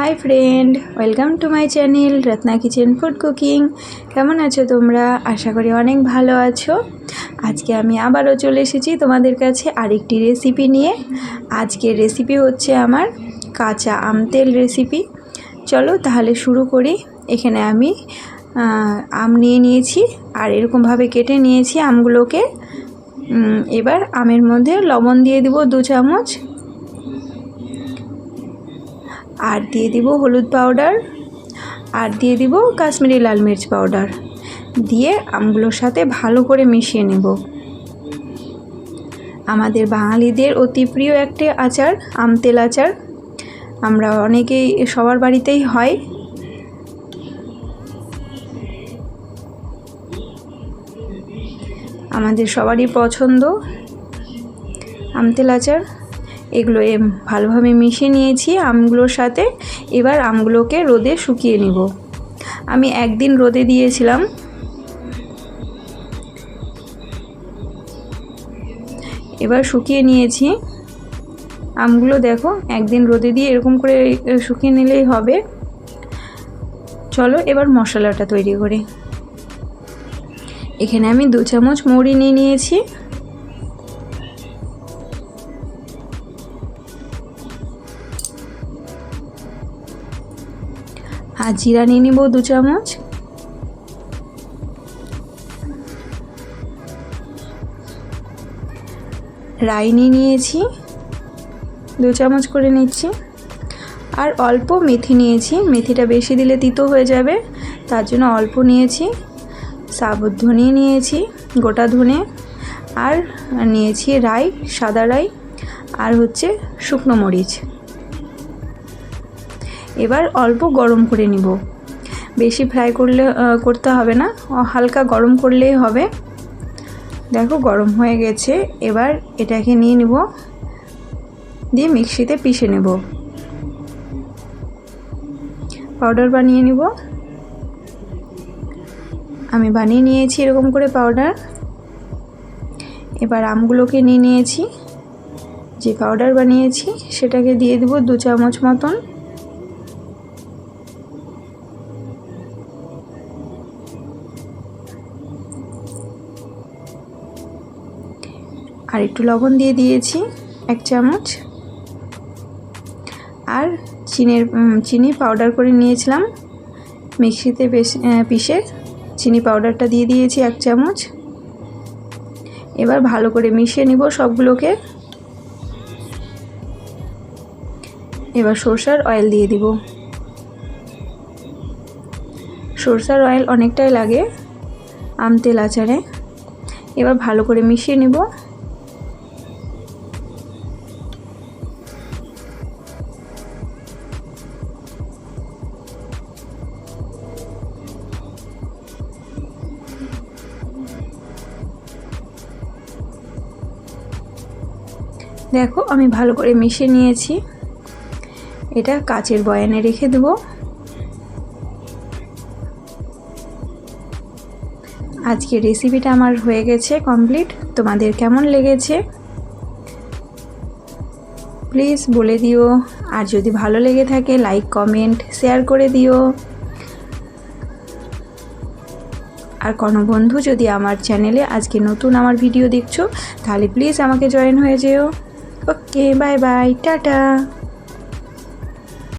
Hi friend welcome to my channel Ratna kitchen food cooking কেমন আছো তোমরা? আশা করি অনেক ভালো আছো। আজকে আমি আবারও চলে এসেছি তোমাদের কাছে আরেকটি রেসিপি নিয়ে। আজকের রেসিপি হচ্ছে আমার কাঁচা আম তেল রেসিপি চলো তাহলে শুরু করি। এখানে আমি আম নিয়ে নিয়েছি আর এরকমভাবে কেটে নিয়েছি আমগুলোকে। এবার আমের মধ্যে লবণ দিয়ে দেবো দু চামচ। আর দিয়ে দিব হলুদ পাউডার আর দিয়ে দিব কাশ্মীরি লাল মির্চ পাউডার দিয়ে আমগুলোর সাথে ভালো করে মিশিয়ে নেব। আমাদের বাঙালিদের অতি প্রিয় একটি আচার, আম তেল আচার। আমরা অনেকেই সবার বাড়িতেই হয়। আমাদের সবারই পছন্দ আমতেল আচার। এগুলো ভালোভাবে মিশিয়ে নিয়েছি আমগুলোর সাথে। এবার আমগুলোকে রোদে শুকিয়ে নিব। আমি একদিন রোদে দিয়েছিলাম। এবার শুকিয়ে নিয়েছি। আমগুলো দেখো, একদিন রোদে দিয়ে এরকম করে শুকিয়ে নিলেই হবে। চলো এবার মশলাটা তৈরি করি। এখানে আমি দু চামচ মুড়ি নিয়ে নিয়েছি। আর জিরা নিয়ে নিব দু চামচ। রাই নিয়ে নিয়েছি, দু চামচ করে নিচ্ছি। আর অল্প মেথি নিয়েছি, মেথিটা বেশি দিলে তিতো হয়ে যাবে, তার জন্য অল্প নিয়েছি। সাবুত ধনিয়ে নিয়েছি, গোটা ধনে। আর নিয়েছি রাই, সাদা রাই, আর হচ্ছে শুকনো মরিচ। এবার অল্প গরম করে নিব। বেশি ফ্রাই করলে করতে হবে না। হালকা গরম করলেই হবে। দেখো, গরম হয়ে গেছে। এবার এটাকে নিয়ে নিব। দিয়ে মিক্সিতে পিষে নেব। পাউডার বানিয়ে নিব। আমি বানিয়ে নিয়েছি এরকম করে পাউডার। এবার আমগুলোকে নিয়ে নিয়েছি। যে পাউডার বানিয়েছি, সেটাকে দিয়ে দেবো দু চামচ মতন। আর একটু লবণ দিয়ে দিয়েছি, এক চামচ। আর চিনির চিনি পাউডার করে নিয়েছিলাম। মিক্সিতে পিষে চিনি পাউডারটা দিয়ে দিয়েছি এক চামচ। এবার ভালো করে মিশিয়ে নিব সবগুলোকে। এবার সরষার অয়েল দিয়ে দিব। সরষার অয়েল অনেকটাই লাগে আম তেল আচারে। এবার ভালো করে মিশিয়ে নেব। দেখো, আমি ভালো করে মিশে নিয়েছি। এটা কাচের বয়ানে রেখে দেবো। আজকের রেসিপিটা আমার হয়ে গেছে কমপ্লিট তোমাদের কেমন লেগেছে? প্লিজ বলে দিও। আর যদি ভালো লেগে থাকে লাইক কমেন্ট শেয়ার করে দিও। আর কোনো বন্ধু যদি আমার চ্যানেলে আজকে নতুন আমার ভিডিও দেখছ, তাহলে প্লিজ আমাকে জয়েন হয়ে যেও। Okay bye bye tata